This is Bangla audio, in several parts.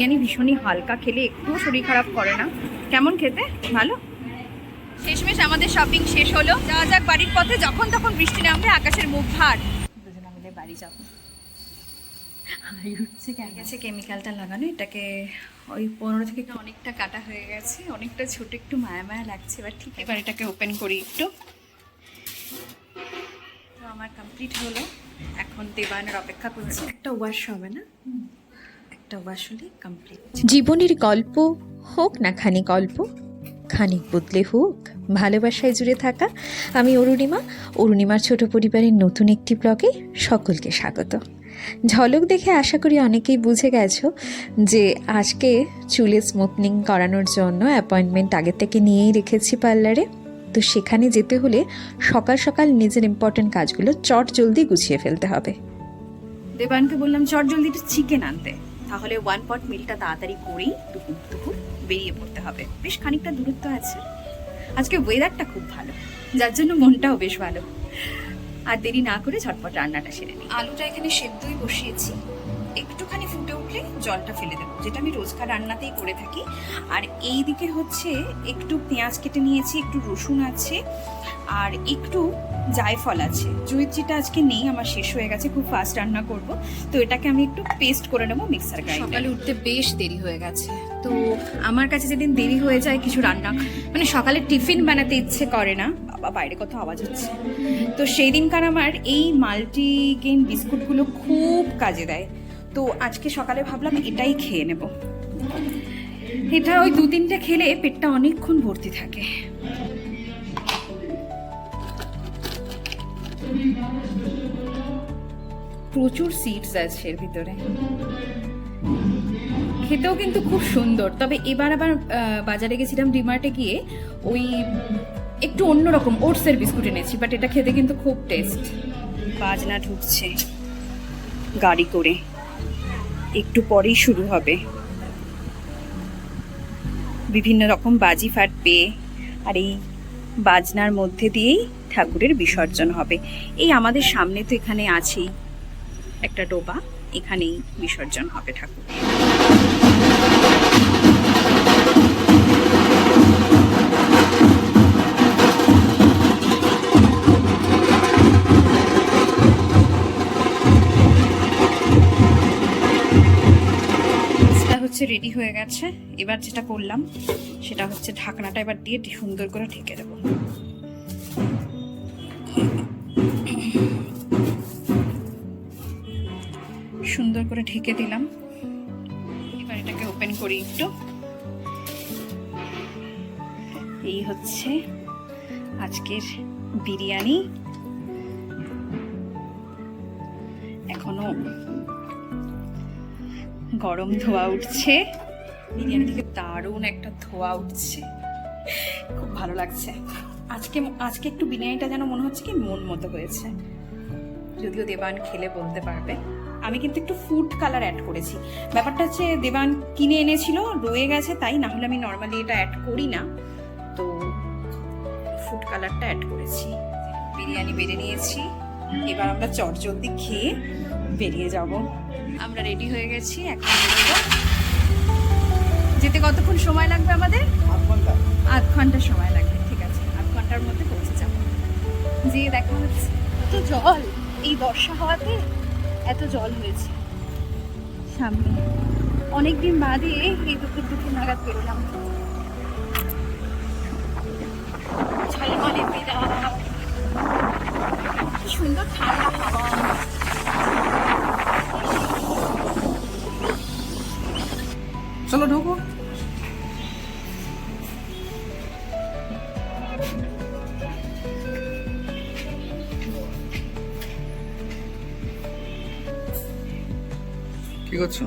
বিরিয়ানি ভীষণই হালকা খেলে একটুও শরীর খারাপ করে না। কেমন খেতে? ভালো? শেষমেশ আমাদের শপিং শেষ হলো। যাওয়া যাক বাড়ির পথে। যখন তখন বৃষ্টি নামবে আকাশের মুখ ভার। দুজনে মিলে বাড়ি যাব। গেছে কেমিক্যালটা লাগানো এটাকে ওই পনেরো থেকে অনেকটা কাটা হয়ে গেছে। অনেকটা ছোট একটু মায়া মায়া লাগছে এবার ঠিক এবার এটাকে ওপেন করি একটু। তো আমার কমপ্লিট হলো। এখন দেবায়নের অপেক্ষা করছি। একটা ওয়াশ হবে না? কমপ্লিট জীবনের গল্প হোক না খানিক অল্প খানিক বদলে হোক ভালোবাসায় জুড়ে থাকা আমি অরুণিমা অরুণিমার ছোট পরিবারের নতুন একটি ব্লগে সকলকে স্বাগত। ঝলক দেখে আশা করি অনেকেই বুঝে গেছো যে আজকে চুলে স্মুথনিং করানোর জন্য অ্যাপয়েন্টমেন্ট আগে থেকে নিয়েই রেখেছি পার্লারে। তো সেখানে যেতে হলে সকাল সকাল নিজের ইম্পর্ট্যান্ট কাজগুলো চট জলদি গুছিয়ে ফেলতে হবে। দেবানকে বললাম চট জলদি একটু চিকেন আনতে। তাহলে ওয়ান পট মিলটা তাড়াতাড়ি করেই দুপুর দুপুর বেরিয়ে পড়তে হবে। বেশ খানিকটা দূরত্ব আছে। আজকে ওয়েদারটা খুব ভালো, যার জন্য মনটাও বেশ ভালো। আর দেরি না করে ঝটপট রান্নাটা সেরে নিই। আলুটা এখানে সেদ্ধই বসিয়েছি। একটুখানি ফুটে উঠলে জলটা ফেলে দেবো, যেটা আমি রোজকার রান্নাতেই করে থাকি। আর এই দিকে হচ্ছে একটু পেঁয়াজ কেটে নিয়েছি, একটু রসুন আছে, আর একটু জায়ফল আছে। জুইচিটা আজকে নেই, আমার শেষ হয়ে গেছে, খুব ফাস্ট রান্না করব। তো এটাকে আমি একটু পেস্ট করে নেব মিক্সার গ্রাইন্ডারে সকালে উঠতে বেশ দেরি হয়ে গেছে। তো আমার কাছে যেদিন দেরি হয়ে যায় কিছু রান্না মানে সকালে টিফিন বানাতে ইচ্ছে করে না, বাবা বাইরে কত আওয়াজ হচ্ছে। তো সেই দিনকার আমার এই মাল্টিগেন বিস্কুটগুলো খুব কাজে দেয়। তো আজকে সকালে ভাবলাম এটাই খেয়ে নেব। এটা ওই দু তিনটে খেলে পেটটা অনেকক্ষণ ভর্তি থাকে। প্রচুর সিডস আছে এর ভিতরে। খেতেও কিন্তু খুব সুন্দর। তবে এবার আবার বাজারে গেছিলাম ডিমার্টে গিয়ে ওই একটু অন্যরকম ওটসের বিস্কুট এনেছি বাট এটা খেতে কিন্তু খুব টেস্ট বাজনা ঢুকছে। গাড়ি করে। একটু পরেই শুরু হবে। বিভিন্ন রকম বাজি ফাটবে আর এই বাজনার মধ্যে দিয়েই ঠাকুরের বিসর্জন হবে। এই আমাদের সামনে তো এখানে আছেই। একটা ডোবা, এখানেই বিসর্জন হবে ঠাকুর। রেডি হয়ে গেছে। এবার যেটা করলাম, সেটা হচ্ছে ঢাকনাটা এবার দিয়ে সুন্দর করে ঢেকে দেবো। সুন্দর করে ঢেকে দিলাম। এবার এটাকে ওপেন করি একটু। এই হচ্ছে আজকের বিরিয়ানি। এখনও গরম ধোয়া উঠছে। বিরিয়ানি থেকে দারুণ একটা ধোয়া উঠছে। খুব ভালো লাগছে। আজকে আজকে একটু বিরিয়ানিটা যেন মনে হচ্ছে কি মন মতো হয়েছে। যদিও দেবান খেলে বলতে পারবে। আমি কিন্তু একটু ফুড কালার অ্যাড করেছি। ব্যাপারটা হচ্ছে দেবান কিনে এনেছিল, রয়ে গেছে তাই, না হলে আমি নর্মালি এটা অ্যাড করি না। তো ফুড কালারটা অ্যাড করেছি। বিরিয়ানি বেড়ে নিয়েছি। এবার আমরা চটজলদি খেয়ে বেরিয়ে যাব। আমরা রেডি হয়ে গেছি এখন। যেতে কতক্ষণ সময় লাগবে আমাদের? আধ ঘণ্টা। সময় লাগবে ঠিক আছে। আধ ঘণ্টার মধ্যে পৌঁছে যাব। যে দেখা হচ্ছে এত জল এই বর্ষা হওয়াতে এত জল হয়েছে। সামনে অনেকদিন বাদে এই দুপুর দুপুর নাগাদ বেরোলাম ঝলমলে কি সুন্দর ঠান্ডা হাওয়া। চলো ঢোকো। কি করছ?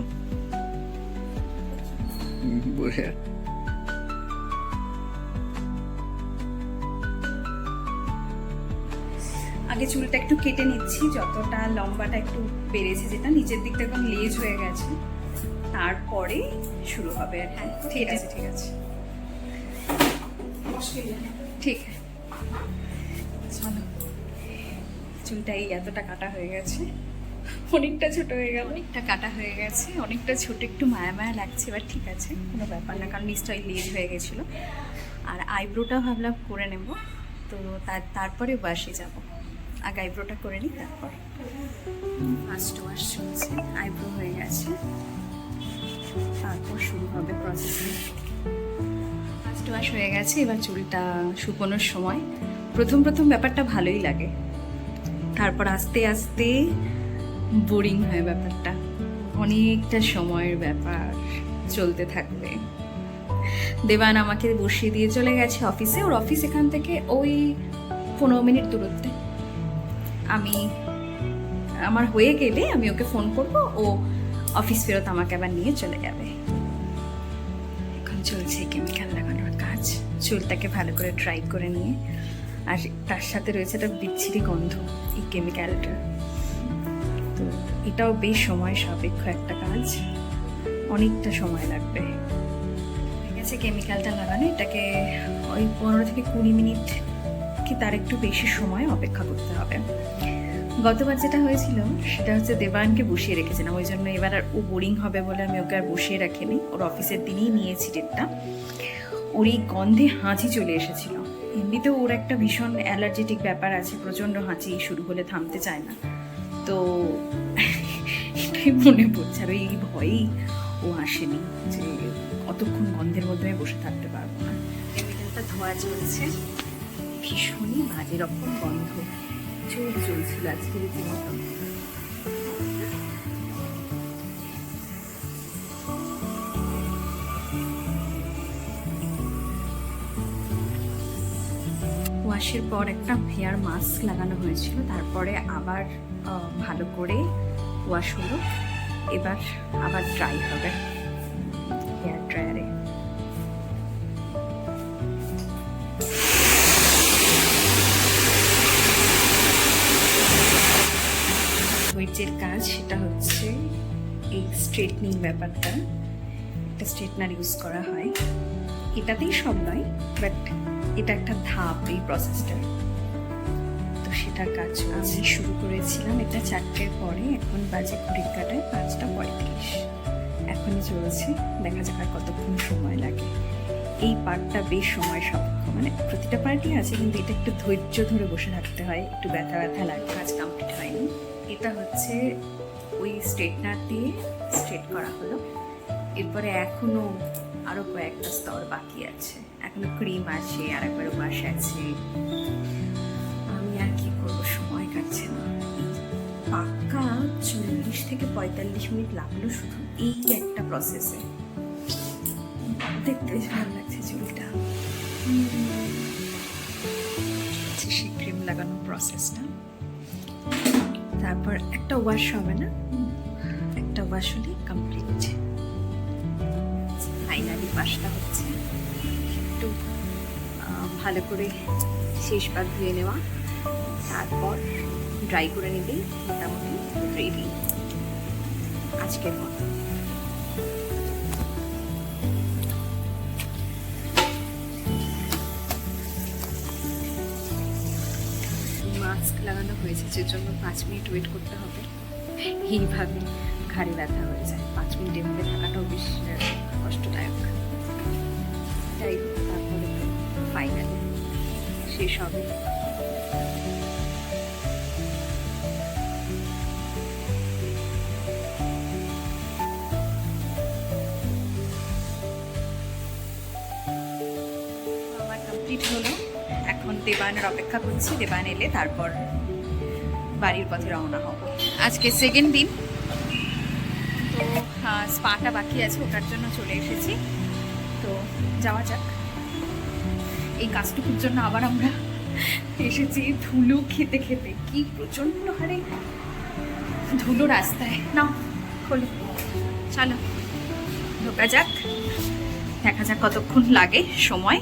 আগে চুলটা একটু কেটে নিচ্ছি, যতটা লম্বাটা একটু বেড়েছে যেটা, নিচের দিকটা একদম লেজ হয়ে গেছে। তারপরে শুরু হবে। আর হ্যাঁ ঠিক আছে ঠিক আছে। ঠিক চলো। চুলটা এই এতটা কাটা হয়ে গেছে। অনেকটা ছোট হয়ে গেল। অনেকটা কাটা হয়ে গেছে অনেকটা ছোট একটু মায়া মায়া লাগছে এবার ঠিক আছে কোনো ব্যাপার না কারণ নিশ্চয়ই লেজ হয়ে গেছিল। আর আইব্রোটা ভাবলাম করে নেব তো তার তারপরে বাসে যাব। আগে আইব্রোটা করে নিই তারপর। ফার্স্ট ওয়াশ চলছে আইব্রো হয়ে গেছে। তারপর শুরু হবে প্রসেসিং ফার্স্ট ওয়াশ হয়ে গেছে, এবার চুলটা শুকোনোর সময়। প্রথম প্রথম ব্যাপারটা ভালোই লাগে। তারপর আস্তে আস্তে বোরিং হয় ব্যাপারটা। অনেকটা সময়ের ব্যাপার চলতে থাকবে। দেবান আমাকে বসিয়ে দিয়ে চলে গেছে অফিসে ওর অফিস এখান থেকে ওই পনেরো মিনিট দূরত্বে। আমি, আমার হয়ে গেলে আমি ওকে ফোন করব। ও অফিস ফেরত আমাকে আবার নিয়ে চলে যাবে। এখন চলছে কেমিক্যাল লাগানোর কাজ। চুলটাকে ভালো করে ট্রাই করে নিয়ে, আর তার সাথে রয়েছে একটা বিচ্ছিরি গন্ধ, এই কেমিক্যালটা তো এটাও বেশ সময় সাপেক্ষ একটা কাজ। অনেকটা সময় লাগবে। হয়ে গেছে কেমিক্যালটা লাগানো, এটাকে ওই পনেরো থেকে কুড়ি মিনিট কি তার একটু বেশি সময় অপেক্ষা করতে হবে। গতবার যেটা হয়েছিল, সেটা হচ্ছে দেবায়নকে বসিয়ে রেখেছিলাম। ওই জন্য এবার আর ও বোরিং হবে বলে আমি ওকে আর বসিয়ে রাখিনি। ওর অফিসের দিনেই নিয়েছি ডেটটা। ওর এই গন্ধে হাঁচি চলে এসেছিল। এমনিতেও ওর একটা ভীষণ অ্যালার্জেটিক ব্যাপার আছে, প্রচণ্ড হাঁচি শুরু হলে থামতে চায় না। তো মনে পড়ছে। আর ওই ভয়েই ও আসেনি যে অতক্ষণ গন্ধের মধ্যে আমি বসে থাকতে পারব না। ধোয়া চলছে। ভীষণই বাজে রকম গন্ধ। চোখ চলছিল আজকে রীতিমতো ওয়াশের পর একটা হেয়ার মাস্ক লাগানো হয়েছিল, তারপরে আবার ভালো করে ওয়াশ হলো, এবার আবার ড্রাই হবে। সেটা হচ্ছে এই স্ট্রেটনিং ব্যাপারটা। একটা স্ট্রেটনার ইউজ করা হয়। এটাতেই সব নয় বাট এটা একটা ধাপ এই প্রসেসটা তো সেটার কাজ আমি শুরু করেছিলাম এটা চারটের পরে এখন বাজে ঘড়ির কাটায় পাঁচটা পঁয়ত্রিশ। এখনই চলছে দেখা যাক আর কতক্ষণ সময় লাগে। এই পার্টটা বেশ সময় সাপেক্ষ মানে প্রতিটা পার্টই আছে কিন্তু এটা একটু ধৈর্য ধরে বসে থাকতে হয় একটু ব্যথা ব্যথা লাগে। কাজ এটা হচ্ছে ওই স্ট্রেটনার দিয়ে স্ট্রেট করা হলো। এরপরে এখনও আরও কয়েকটা স্তর বাকি আছে। এখনও ক্রিম আছে আর একবার ওয়াশ আছে। আমি আর কি করব? সময় কাটছে না। পাক্কা চল্লিশ থেকে পঁয়তাল্লিশ মিনিট লাগল শুধু এই একটা প্রসেসে দেখতে বেশ ভালো লাগছে চুলটা। সেই ক্রিম লাগানোর প্রসেসটা তারপর একটা ওয়াশ হবে না? একটা ওয়াশ হলে কমপ্লিট ফাইনালি ওয়াশটা হচ্ছে। একটু ভালো করে শেষ পাক ধুয়ে নেওয়া। তারপর ড্রাই করে নিবি মোটামুটি রেডি আজকের মতো। হয়েছে যে জন্য পাঁচ মিনিট ওয়েট করতে হবে। এইভাবে ঘাড়ে ব্যথা হয়ে যায়। পাঁচ মিনিট এভাবে থাকাটাও বেশ কষ্টদায়ক। যাই তারপরে ফাইনালি শেষ হবে। কমপ্লিট হলো। এখন দেবায়নের অপেক্ষা করছি। দেবান এলে তারপর বাড়ির পথে রওনা হব। আজকে সেকেন্ড দিন। তো স্পাটা বাকি আছে, ওটার জন্য চলে এসেছি। তো, যাওয়া যাক। এই কাজটুকুর জন্য আবার আমরা এসেছি ধুলো খেতে খেতে। কি প্রচণ্ড হারে ধুলো রাস্তায়। না খোলো। চলো, ঢোকা যাক। দেখা যাক কতক্ষণ লাগে সময়।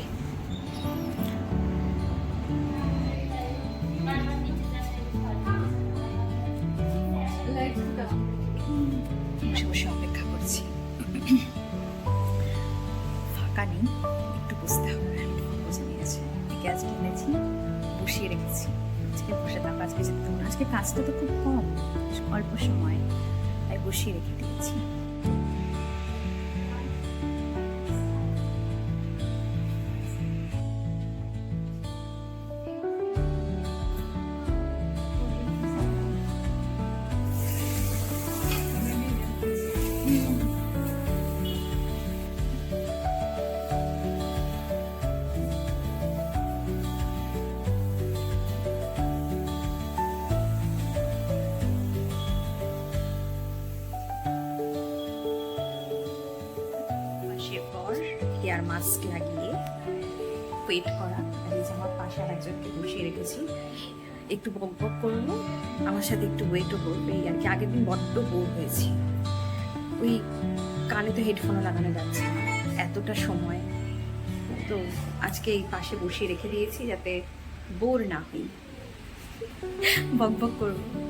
রেখে দিয়েছি ওয়েট করা। এই যে আমার পাশে আর একজনকে বসিয়ে রেখেছি। একটু বক বক করব আমার সাথে একটু ওয়েটও করবে। আর কি, আগের দিন বড্ড বোর হয়েছি। ওই কানে তো হেডফোনও লাগানো যাচ্ছে এতটা সময়। তো আজকে এই পাশে বসিয়ে রেখে দিয়েছি যাতে বোর না হই। বক বক করব।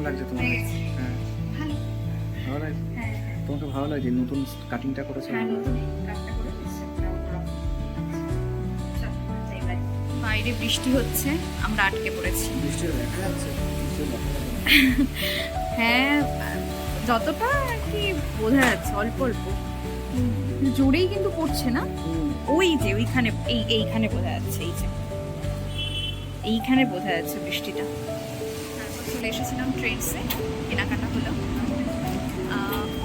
কেমন লাগছে তোমার হয়ে হ্যাঁ। ভালো। লাগছে হ্যাঁ হ্যাঁ। তোমাকে ভালো লাগছে নতুন কাটিংটা করেছ? হ্যাঁ। বাইরে বৃষ্টি হচ্ছে আমরা আটকে পড়েছি। বৃষ্টি দেখা যাচ্ছে। হ্যাঁ যতটা আর কি বোঝা যাচ্ছে অল্প অল্প। জোরেই কিন্তু পড়ছে না? ওই যে ওইখানে এই এইখানে বোঝা যাচ্ছে এই যে। এইখানে বোঝা যাচ্ছে বৃষ্টিটা। চলে এসেছিলাম ট্রেনসে, কেনাকাটা হলো।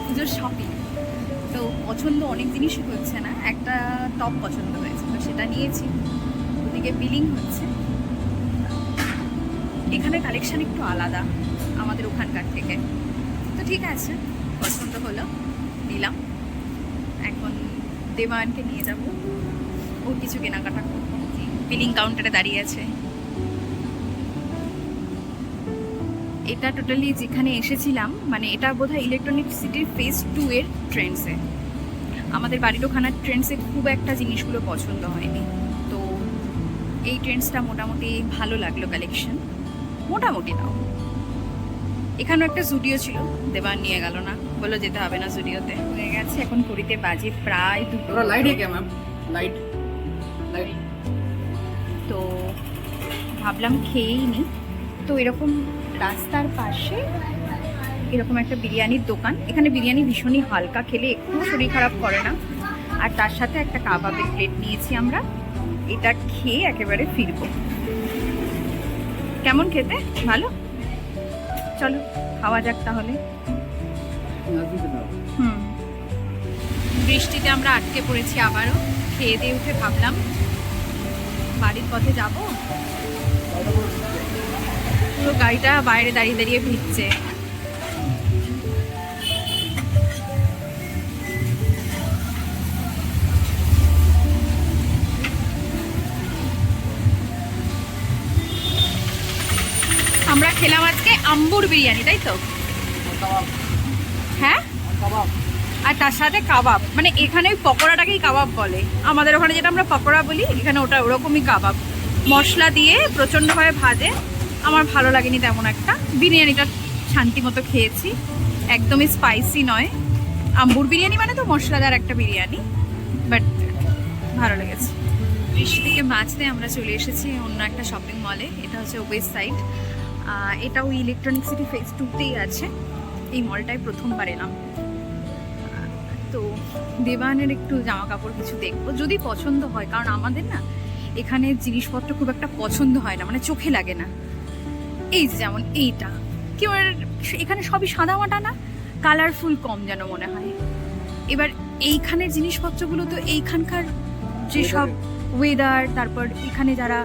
পুজোর শপিং তো পছন্দ অনেক জিনিসই হচ্ছে না, একটা টপ পছন্দ হয়েছে, তো সেটা নিয়েছি। ওদিকে বিলিং হচ্ছে। এখানে কালেকশান একটু আলাদা, আমাদের ওখানকার থেকে। তো ঠিক আছে, পছন্দ হলো নিলাম এখন দেবায়নকে নিয়ে যাব। ও কিছু কেনাকাটা করব। বিলিং কাউন্টারে দাঁড়িয়ে আছে। এটা টোটালি যেখানে এসেছিলাম মানে এটা বোধহয় ইলেকট্রনিক সিটির ফেজ টু এর ট্রেন্ডসে আমাদের বাড়ির ওখানার ট্রেন্ডসে খুব একটা জিনিসগুলো পছন্দ হয়নি। তো এই ট্রেন্ডসটা মোটামুটি ভালো লাগল কালেকশন মোটামুটি নাও। এখানেও একটা জুডিও ছিল দেবার নিয়ে গেল না। বলো যেতে হবে না জুডিওতে হয়ে গেছে এখন কুড়িতে বাজে প্রায় দুটো। লাইট লাইট লাইট তো ভাবলাম খেয়েই নি। তো এরকম রাস্তার পাশে এরকম একটা বিরিয়ানির দোকান। এখানে বিরিয়ানি ভীষণই হালকা, খেলে একটু শরীর খারাপ করে না। আর তার সাথে একটা কাবাবের প্লেট নিয়েছি আমরা। এটা খেয়ে একেবারে ফিরবো। কেমন খেতে? ভালো? চলো, খাওয়া যাক তাহলে। হুম। বৃষ্টিতে আমরা আটকে পড়েছি আবারও। খেয়ে দিয়ে উঠে ভাবলাম, বাড়ির পথে যাব? পুরো গাড়িটা বাইরে দাঁড়িয়ে দাঁড়িয়ে ভিজছে। আমরা খেলাম আজকে আম্বুর বিরিয়ানি, তাই তো? হ্যাঁ? আর তার সাথে কাবাব। মানে এখানে ওই পকোড়াটাকেই কাবাব বলে। আমাদের ওখানে যেটা আমরা পকোড়া বলি, এখানে ওটা ওরকমই কাবাব। মশলা দিয়ে প্রচণ্ডভাবে ভাজে। আমার ভালো লাগেনি তেমন একটা। বিরিয়ানিটা শান্তি মতো খেয়েছি। একদমই স্পাইসি নয়। আম্বুর বিরিয়ানি মানে তো মশলাদার একটা বিরিয়ানি বাট ভালো লেগেছে। বৃষ্টি থেকে বাঁচতে আমরা চলে এসেছি অন্য একটা শপিং মলে এটা হচ্ছে ওয়েস্ট সাইড এটাও ইলেকট্রনিক সিটি ফেজ টুতেই আছে। এই মলটায় প্রথমবার এলাম। তো দেবানের একটু জামা কাপড় কিছু দেখব যদি পছন্দ হয়। কারণ আমাদের না এখানে জিনিসপত্র খুব একটা পছন্দ হয় না মানে চোখে লাগে না। এই যে যেমন এইটা। কেউ এখানে সবই সাদামাটা না কালারফুল কম যেন মনে হয়। এবার এইখানের জিনিসপত্রগুলো তো এইখানকার যেসব ওয়েদার তারপর এখানে যারা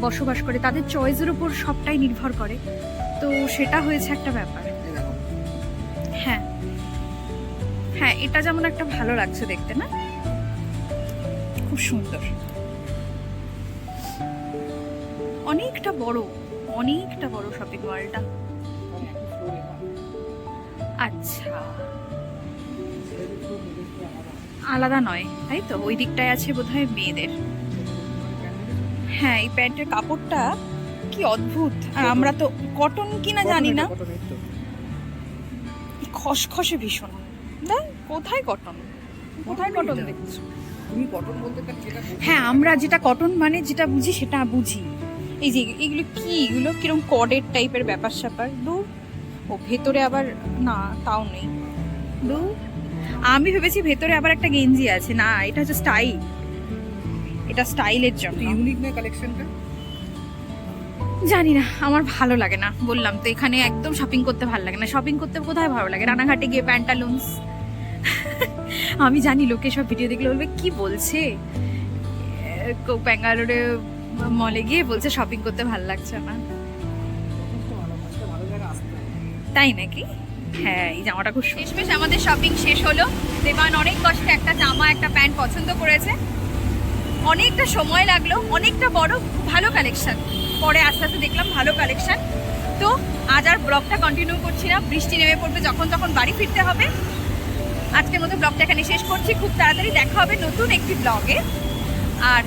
বসবাস করে তাদের চয়েসের উপর সবটাই নির্ভর করে। তো সেটা হয়েছে একটা ব্যাপার। হ্যাঁ। হ্যাঁ এটা যেমন একটা ভালো লাগছে দেখতে না? খুব খুব সুন্দর। অনেকটা বড়। অনেকটা বড় শপিং মলটা আচ্ছা। আলাদা নয় তাই তো? ওই দিকটায় আছে বোধহয় মেয়েদের। হ্যাঁ এই প্যান্টের কাপড়টা কি অদ্ভুত। আর আমরা তো কটন কিনা জানি না। খসখসে ভীষণ। দেখ কোথায় কটন? কোথায় কটন দেখছ? তুমি কটন বলতে হ্যাঁ আমরা যেটা কটন মানে যেটা বুঝি সেটা বুঝি। এই যে এগুলো কি? এগুলো কীরকম কডের টাইপের ব্যাপার স্যাপার? দূর ও ভেতরে আবার না তাও নেই। দূর আমি ভেবেছি ভেতরে আবার একটা গেঞ্জি আছে। না এটা হচ্ছে স্টাইল। এটা স্টাইলের জন্য। ইউনিক না কালেকশনটা জানি না আমার ভালো লাগে না। বললাম তো এখানে একদম শপিং করতে ভালো লাগে না। শপিং করতে কোথায় ভালো লাগে? রানাঘাটে গিয়ে প্যান্টালুন্স আমি জানি লোকে সব ভিডিও দেখলে বলবে কি বলছে? ব্যাঙ্গালোরে মলে গিয়ে বলছে শপিং করতে ভালো লাগছে না। তাই নাকি? হ্যাঁ এই জামাটা খুব শেষমেশ আমাদের শপিং শেষ হলো। দেবান অনেক কষ্টে একটা জামা, একটা প্যান্ট পছন্দ করেছে। অনেকটা সময় লাগল, অনেকটা বড়, ভালো কালেকশন পরে আস্তে আস্তে দেখলাম ভালো কালেকশন তো আজ আর ব্লগটা কন্টিনিউ করছি না। বৃষ্টি নেমে পড়বে যখন তখন বাড়ি ফিরতে হবে। আজকের মতো ব্লগটা এখানে শেষ করছি। খুব তাড়াতাড়ি দেখা হবে নতুন একটি ব্লগে আর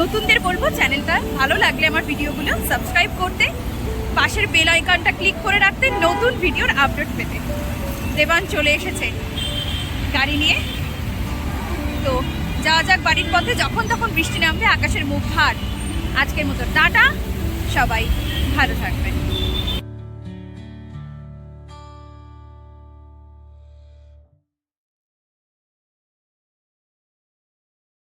নতুনদের বলব চ্যানেলটা। ভালো লাগলে আমার ভিডিওগুলো সাবস্ক্রাইব করতে। পাশের বেল আইকনটা ক্লিক করে রাখতে নতুন ভিডিওর আপডেট পেতে। দেবান চলে এসেছে গাড়ি নিয়ে। তো যাওয়া যাক বাড়ির পথে। যখন তখন বৃষ্টি নামবে, আকাশের মুখ ভার। আজকের মতো টাটা। সবাই ভালো থাকবেন।